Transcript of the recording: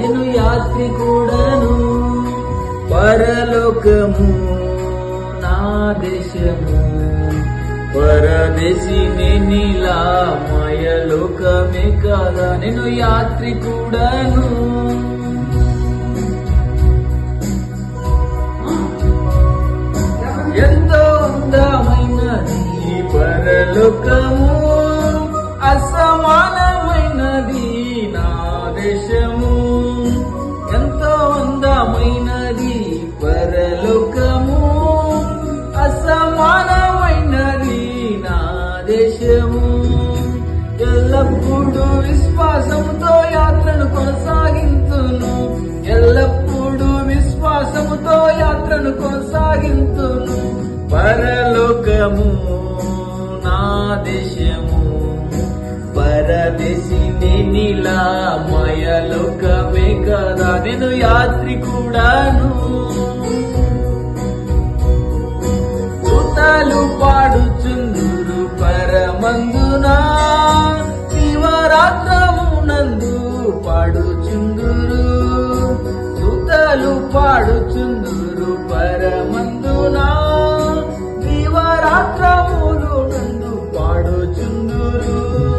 నేను యాత్రికుడను పరలోకము నా దేశము. పరదేశిని నీలా మాయలోకమే కదా? నేను యాత్రికుడను దేశము ఎంతో అందమైనది పరలోకము అసమానమైనది. నా దేశము ఎల్లప్పుడూ విశ్వాసముతో యాత్రను కొనసాగింతును ఎల్లప్పుడూ విశ్వాసముతో యాత్రను కొనసాగింతును పరలోకము నా దేశము పరదేశీ నీలామయ లోకమే కదా. నేను యాత్రి కూడాను దూతలు పాడుచుందురు పరమందున. శివరాత్రమునందు పాడుచుందురు. దూతలు పాడుచుందురు పరమందునా. శివరాత్రములు నందు పాడుచుందురు.